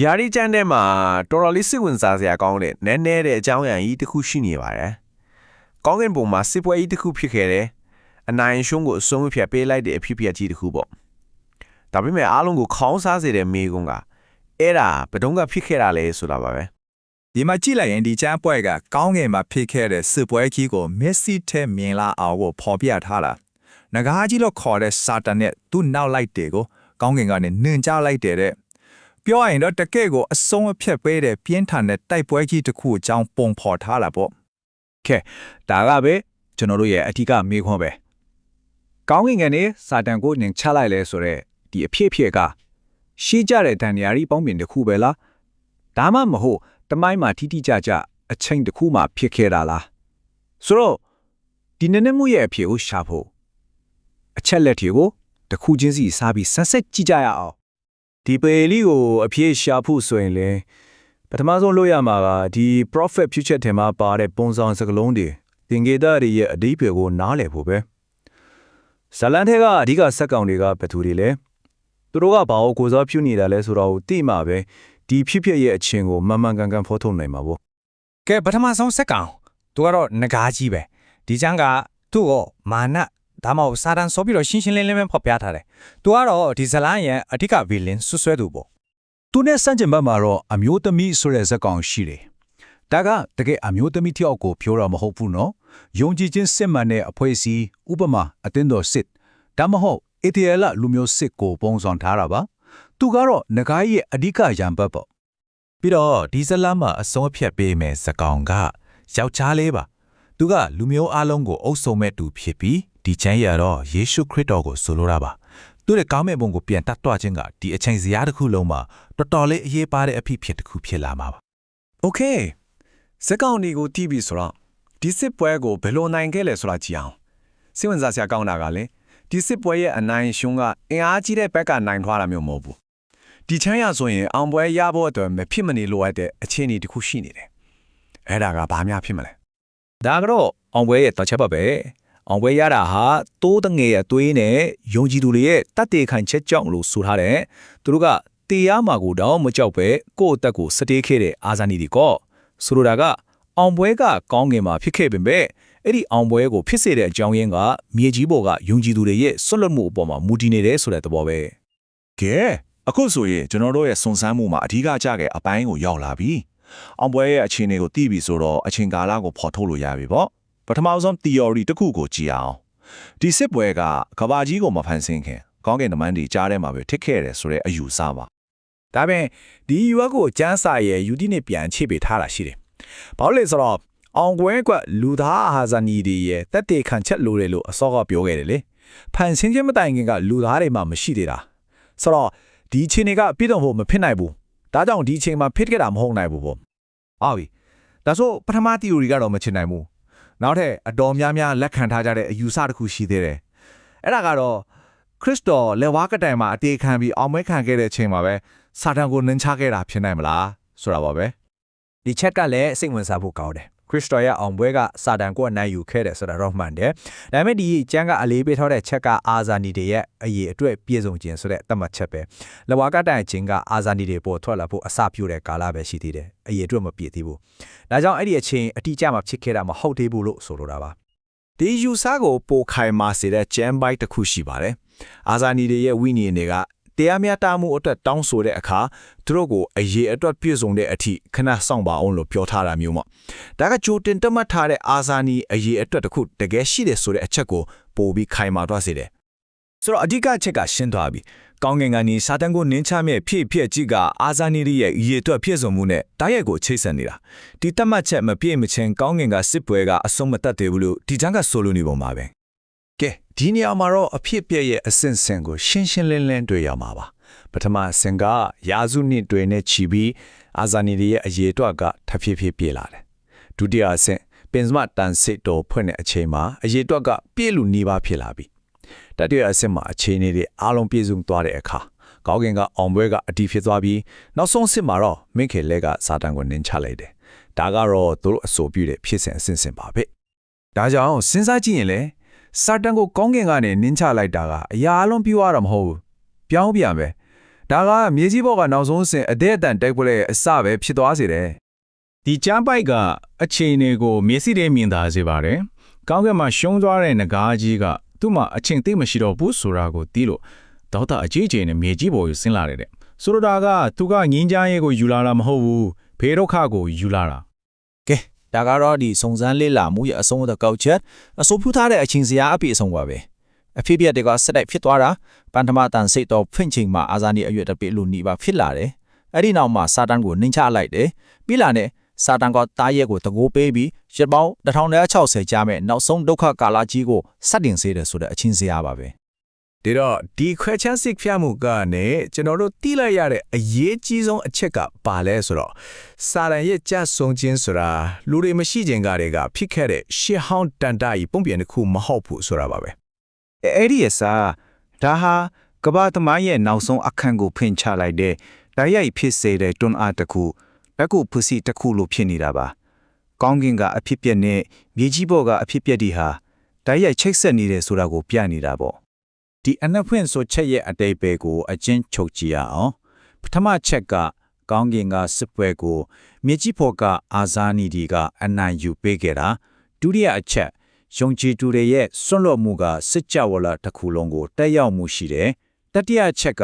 ဗျာဒီကျန်တဲ့မှာတော်တော်လေးစိတ်ဝင်စားစရာကောင်းတဲ့နည်းနည်းတဲ့အကြောင်းအရာကြီးတစ်ခုရှိနေပါတယ်။ကောင်းကင်ဘုံမှာစစ်ပွဲကြီးတစ်ခုဖြစ်ခဲ့တယ်။အနိုင်ရှုံးကိုအဆုံးအဖြတ်ပေးလိုက်တဲ့အဖြစ်အပျက်ကြီးတစ်ခုပေါ့။ဒါပေမဲ့အားလုံးကိုခေါင်းစားစေတဲ့မေကွန်းကအဲ့ဒါဘယ်တော့ကဖြစ်ခဲ့တာလဲဆိုတာပါပဲဒီမှာကြည့်လိုက်ရင်ဒီချမ်းပွဲကကောင်းငယ်မှာဖြစ်ခဲ့တဲ့စစ်ပွဲကြီးကိုမက်ဆီထဲမြင်လာအောင်ကိုဖော်ပြထားတာငကားကြီးလို့ခေါ်တဲ့စာတန်နဲ့သူ့နောက်လိုက်တယ်ကိုကောင်းငင်ကနေနှင်ကြလိုက်တယ်တဲ့ ပြောရရင်တော့တကယ့်ကိုအဆုံးအဖြတ်ပေးတဲ့ပြင်းထန်တဲ့တိုက်ပွဲကြီးတစ်ခုအကြောင်းပုံဖော်ထားတာပေါ့ကဲဒါကပဲကျွန်တော်တို့ရဲ့အထူးမေးခွန်းပဲကောင်းကင်ကနေစာတန်ကိုနင်ချလိုက်လဲဆိုတော့ဒီအဖြစ်အဖြစ်ကရှိကြတဲ့တန်ရာရီပေါင်းပြင်တစ်ခုပဲလားဒါမှမဟုတ်တမိုင်းမှာထိတိကျကျအချိန်တစ်ခုမှဖြစ်ခဲ့တာလားဆိုတော့ဒီနည်းနည်းမှုရဲ့အဖြစ်ကိုရှာဖို့အချက်လက်တွေကိုတစ်ခုချင်းစီစားပြီးဆန်းဆက်ကြည့်ကြရအောင် ဒီပေလီကိုအပြည့်ရှာဖို့ဆိုရင်လေပထမဆုံးလုပ်ရမှာကဒီ profit future ထဲမှာပါတဲ့ပုံစံစကလုံးတွေသင်္ကေတတွေရဲ့အဓိပ္ပာယ်ကိုနားလည်ဖို့ပဲဇလန်ထဲကအဓိကစက်ကောင်တွေကဘယ်သူတွေလဲသူတို့ကဘာကိုကိုစားပြုနေတာလဲဆိုတော့သိမှပဲဒီဖြစ်ဖြစ်ရဲ့အချင်းကိုမှန်မှန်ကန်ကန်ဖော်ထုတ်နိုင်မှာပေါ့ကဲပထမဆုံးစက်ကောင်သူကတော့ငကားကြီးပဲဒီချမ်းကသူ့ကိုမာန ဒါမှမဟုတ်စာတန်ဆိုပြီးတော့ရှင်းရှင်းလင်းလင်းပဲဖော်ပြထားတယ်သူကတော့ဒီဇလန်ရဲ့အဓိကဗီလင်ဆွဆွဲသူပေါ့သူနဲ့စန့်ကျင်ဘက်မှာတော့အမျိုးသမီးဆိုတဲ့ဇက်ကောင်ရှိတယ်။ဒါကတကယ်အမျိုးသမီးတယောက်ကိုပြောတာမဟုတ်ဘူးနော်။ယုံကြည်ခြင်းစစ်မှန်တဲ့အဖွဲ့အစည်းဥပမာအတင်းတော်စစ်ဒါမှမဟုတ် ATL လူမျိုးစစ်ကိုပုံစံထားတာပါ။သူကတော့ငကားရဲ့အဓိကရံဘတ်ပေါ့ပြီးတော့ဒီဇလန်မှာအဆုံးအဖြတ်ပေးမယ်စကောင်ကယောက်ျားလေးပါသူကလူမျိုးအလုံးကိုအုပ်စုံမဲ့သူဖြစ်ပြီး ဒီချမ်းရတော့ယေရှုခရစ်တော်ကိုဆိုလိုတာပါသူရဲ့ကောင်းမဲ့ဘုံကိုပြန်တတ်တော့ခြင်းကဒီအချိန်စရာတစ်ခုလုံးမှာတော်တော်လေးအရေးပါတဲ့အဖြစ်ဖြစ်တစ်ခုဖြစ်လာမှာပါ။ Okay စက်ကောင်ဒီကိုတီးပြီဆိုတော့ဒီစစ်ပွဲကိုဘယ်လိုနိုင်ခဲ့လဲဆိုတာကြည့်အောင်။စိတ်ဝင်စားစရာကောင်းတာကလည်းဒီစစ်ပွဲရဲ့အနိုင်ရှုံးကအင်အားကြီးတဲ့ဘက်ကနိုင်ထွားတာမျိုးမဟုတ်ဘူး။ဒီချမ်းရဆိုရင်အောင်ပွဲရဖို့အတွက်မဖြစ်မနေလိုအပ်တဲ့အခြေအနေတစ်ခုရှိနေတယ်။အဲ့ဒါကဘာများဖြစ်မလဲဒါကတော့အောင်ပွဲရဲ့တချက်ပါပဲ အောင်ပွဲရတာဟာတိုးတငယ်အသွေးနဲ့ယုံကြည်သူတွေရဲ့တတ်တေခံချက်ကြောင့်လို့ဆိုထားတယ်သူတို့ကတေးရမှာကိုတော့မကြောက်ပဲကိုယ့်အသက်ကိုစတေးခဲ့တဲ့အာဇာနည်တွေကောဆိုလိုတာကအောင်ပွဲကကောင်းငင်မှာဖြစ်ခဲ့ပေမဲ့အဲ့ဒီအောင်ပွဲကိုဖြစ်စေတဲ့အကြောင်းရင်းကမြေကြီးပေါ်ကယုံကြည်သူတွေရဲ့ဆွတ်လွတ်မှုအပေါ်မှာမူတည်နေတယ်ဆိုတဲ့သဘောပဲကဲအခုဆိုရင်ကျွန်တော်တို့ရဲ့စွန်ဆန်းမှုမှာအဓိကကြခဲ့အပိုင်းကိုရောက်လာပြီအောင်ပွဲရဲ့အခြေအနေကိုသိပြီဆိုတော့အချိန်ကာလကိုဖော်ထုတ်လို့ရပြီပေါ့ ပထမဆုံး theory တစ်ခုကိုကြည့်အောင်ဒီစစ်ပွဲကကဘာကြီးကိုမဖန်ဆင်းခင်ကောင်းကင်သမိုင်းတွေကြားထဲမှာပဲထစ်ခဲ့တယ်ဆိုတဲ့အယူဆပါဒါပေမဲ့ဒီယူအကိုကျန်းစာရဲ့ယူတီနဲ့ပြန်ချိပေးထားတာရှိတယ်ဘာလို့လဲဆိုတော့အောင်ကွဲကလူသားအာဇာနီတွေရဲ့တက်တေခံချက်လိုတယ်လို့အစောကပြောခဲ့တယ်လေဖန်ဆင်းခြင်းမတိုင်ခင်ကလူသားတွေမှမရှိသေးတာဆိုတော့ဒီအချိန်တွေကပြည့်စုံဖို့မဖြစ်နိုင်ဘူးဒါကြောင့်ဒီအချိန်မှာဖြစ်ခဲ့တာမဟုတ်နိုင်ဘူးပေါ့ဟုတ်ပြီဒါဆိုပထမ theory ကတော့မချင်နိုင်ဘူး နောက်ထပ်အတော်များများလက်ခံထားကြတဲ့အယူဆတစ်ခုရှိသေးတယ်အဲ့ဒါကတော့ခရစ်တော်လက်ဝါးကတိုင်မှာအတေခံပြီးအောင်မဲခံခဲ့တဲ့အချိန်မှာပဲစာတန်ကိုနှင်ချခဲ့တာဖြစ်နိုင်မလားဆိုတာပါပဲဒီချက်ကလည်းစိတ်ဝင်စားဖို့ကောင်းတယ် ခရစ်တော်ရဲ့အောင်ပွဲကစာတန်ကိုအနိုင်ယူခဲ့တယ်ဆိုတာတော့မှန်တယ်ဒါပေမဲ့ဒီကျမ်းကအလေးပေးထားတဲ့ချက်ကအာဇာနီတွေရဲ့အရေးအတွက်ပြည့်စုံခြင်းဆိုတဲ့သတ်မှတ်ချက်ပဲလဝါကတိုင်ခြင်းကအာဇာနီတွေပေါ်ထွက်လာဖို့အစပြုတဲ့ကာလပဲရှိသေးတယ်အရေးအတွက်မပြည့်သေးဘူးဒါကြောင့်အဲ့ဒီအချိန်အတိအကျမှဖြစ်ခဲ့တာမဟုတ်သေးဘူးလို့ဆိုလိုတာပါဒီယူဆကိုပိုခိုင်မာစေတဲ့ jam bite တစ်ခုရှိပါတယ်။အာဇာနည်တွေရဲ့ဝိညာဉ်တွေက တရားမျှတမှုအတွက်တောင်းဆိုတဲ့အခါသူတို့ကိုအရေးအတွက်ပြည့်စုံတဲ့အထိခဏဆောင်ပါအောင်လို့ပြောထားတာမျိုးပေါ့။ဒါကကြိုတင်တတ်မှတ်ထားတဲ့အာဇာနည်အရေးအတွက်တစ်ခုတကယ်ရှိတယ်ဆိုတဲ့အချက်ကိုပိုပြီးခိုင်မာသွားစေတယ်ဆိုတော့အဓိကအချက်ကရှင်းသွားပြီ။ကောင်းကင်ကနေစာတန်ကိုနင်းချမဲ့ဖြစ်ဖြစ်ကြီးကအာဇာနီရီရဲ့ရည်အတွက်ဖြစ်စုံမှုနဲ့တိုက်ရိုက်ကိုချိတ်ဆက်နေတာ။ဒီတတ်မှတ်ချက်မပြည့်မချင်းကောင်းကင်ကစစ်ပွဲကအဆုံးမတတ်သေးဘူးလို့ဒီချမ်းကဆိုလိုနေပုံပါပဲ။ကဲ ဒီနေရာမှာတော့အဖြစ်ပြက်ရဲ့အဆင့်ဆင့်ကိုရှင်းရှင်းလင်းလင်းတွေ့ရမှာပါ။ပထမအဆင့်ကယာစုနှစ်တွေနဲ့ချီပြီးအာဇာနည်တွေရဲ့အရေးအတွက်ကထပ်ဖြည်းဖြည်းပြေလာတယ်။ဒုတိယအဆင့်ပင်စမတန်စစ်တော်ဖွင့်တဲ့အချိန်မှာအရေးအတွက်ကပြည့်လူနေပါဖြစ်လာပြီ။တတိယအဆင့်မှာအခြေအနေတွေအားလုံးပြည့်စုံသွားတဲ့အခါကောင်းကင်ကအောင်ပွဲကအတီးဖြစ်သွားပြီးနောက်ဆုံးအဆင့်မှာတော့မင်းခေလဲကစာတန်ကိုနင်းချလိုက်တယ်။ဒါကတော့သူတို့အဆိုပြုတဲ့ဖြစ်စဉ်အဆင့်ဆင့်ပါပဲ။ဒါကြောင့်စဉ်းစားကြည့်ရင်လေ စာတန်ကိုကောင်းကင်ကနေနင်းချလိုက်တာကအရာအလုံးပြွားတာမဟုတ်ဘူးပြောင်းပြန်ပဲဒါကမြေကြီးဘောကနောက်ဆုံးအဆင့်အသေးအတန်တိုက်ပွဲရဲ့အစပဲဖြစ်သွားစေတယ်ဒီကျမ်းပိုက်ကအခြေအနေကိုမျက်စိထဲမြင်သာစေပါတယ်။ကောင်းကင်မှာရှုံးသွားတဲ့ငကားကြီးကသူ့မှာအချင်းသိမရှိတော့ဘူးဆိုတာကိုသိလို့ဒေါက်တာအကြီးကျယ်နဲ့မြေကြီးပေါ်ကိုဆင်းလာတယ်တဲ့။ဆိုလိုတာကသူကငင်းချမ်းရဲကိုယူလာတာမဟုတ်ဘူး။ဖေဒုက္ခကိုယူလာတာကဲ ဒါကတော့ဒီစုံစမ်းလေးလာမှုရဲ့အဆုံးသောကောက်ချက်အစိုးပြုထားတဲ့အချင်းစရာအပြည့်အစုံပါပဲအဖြစ်ပြက်တွေကစက်တိုက်ဖြစ်သွားတာပန်ထမတန်စိတ်တော်ဖွင့်ချိန်မှာအာဇာနီအရွက်တပိလူနီပါဖြစ်လာတယ်အဲ့ဒီနောက်မှာစာတန်ကိုနှင်းချလိုက်တယ်ပြီးလာနဲ့စာတန်ကတားရဲကိုတကိုးပေးပြီးရပောင်း1060ကြာမဲ့နောက်ဆုံးဒုက္ခကာလကြီးကိုစတင်စေတယ်ဆိုတဲ့အချင်းစရာပါပဲ ဒီတော့ဒီခွဲချမ်းစစ်ဖျက်မှုကနေကျွန်တော်တို့တိလိုက်ရတဲ့အရေးကြီးဆုံးအချက်ကပါလဲဆိုတော့စာရန်ရဲ့ကြဆုံခြင်းဆိုတာလူတွေမရှိခြင်းကတွေကဖြစ်ခဲ့တဲ့ရှစ်ဟောင်းတန်တာကြီးပုံပြန်တစ်ခုမဟုတ်ဘူးဆိုတာပါပဲအဲ့ဒီအစားဒါဟာကမ္ဘာသမိုင်းရဲ့နောက်ဆုံးအခန်းကိုဖွင့်ချလိုက်တဲ့တိုက်ရိုက်ဖြစ်စေတဲ့တွန်းအားတစ်ခုလက်ကိုဖူစီတစ်ခုလိုဖြစ်နေတာပါကောင်းကင်ကအဖြစ်ပြက်နဲ့မြေကြီးဘော်ကအဖြစ်ပြက်ဒီဟာတိုက်ရိုက်ချိတ်ဆက်နေတယ်ဆိုတာကိုပြနေတာပေါ့ ဒီအနက်ဖွင့်ဆိုချက်ရဲ့အတိတ်ပဲကိုအချင်းချုပ်ကြည့်ရအောင်ပထမချက်ကကောင်းကင်ကစစ်ပွဲကိုမြေကြီးဘော်ကအာဇာနည်ဒီကအနိုင်ယူပေးခဲ့တာဒုတိယအချက်ယုံကြည်သူတွေရဲ့စွန့်လွတ်မှုကစစ်ကြဝဠာတစ်ခုလုံးကိုတက်ရောက်မှုရှိတယ်။တတိယချက်က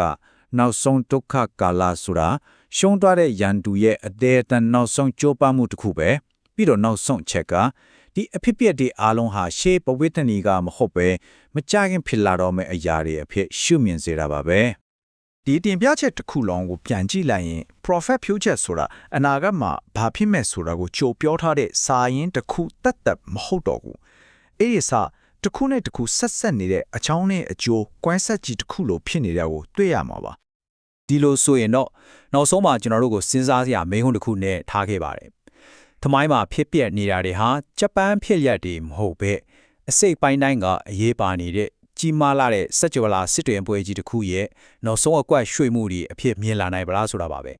နောက်ဆုံးဒုက္ခကာလဆိုတာရှုံးသွားတဲ့ရန်သူရဲ့အသေးအတန်နောက်ဆုံးကြိုးပမ်းမှုတစ်ခုပဲပြီးတော့နောက်ဆုံးချက်က ဒီအဖြစ်ပြက်တွေအားလုံးဟာရှေးပဝိတ္တနီကမဟုတ်ပဲမကြခင်ဖြစ်လာတော့မယ့်အရာတွေအဖြစ်ရှုမြင်စေတာပါပဲဒီတင်ပြချက်တစ်ခုလုံးကိုပြန်ကြည့်လိုက်ရင် prophet future ဆိုတာအနာဂတ်မှာဘာဖြစ်မဲ့ဆိုတာကိုကြိုပြောထားတဲ့စာရင်းတစ်ခုတက်တက်မဟုတ်တော့ဘူးအဲ့ဒီစာတစ်ခုနဲ့တစ်ခုဆက်ဆက်နေတဲ့အချောင်းနဲ့အကျိုးကွမ်းဆက်ကြီးတစ်ခုလိုဖြစ်နေတာကိုတွေ့ရမှာပါဒီလိုဆိုရင်တော့နောက်ဆုံးမှာကျွန်တော်တို့ကိုစဉ်းစားစရာမေးခွန်းတစ်ခုနဲ့ထားခဲ့ပါတယ်။ သမိုင်းမှာဖြစ်ပျက်နေတာတွေဟာဂျပန်ဖြစ်ရက်တွေမဟုတ်ပဲအစိတ်ပိုင်းတိုင်းကအရေးပါနေတဲ့ကြီးမားလာတဲ့စက်ကြဝဠာစစ်တွင်ပွဲကြီးတစ်ခုရဲ့နောက်ဆုံးအကွက်ရွှေ့မှုတွေအဖြစ်မြင်လာနိုင်ပါလားဆိုတာပါပဲ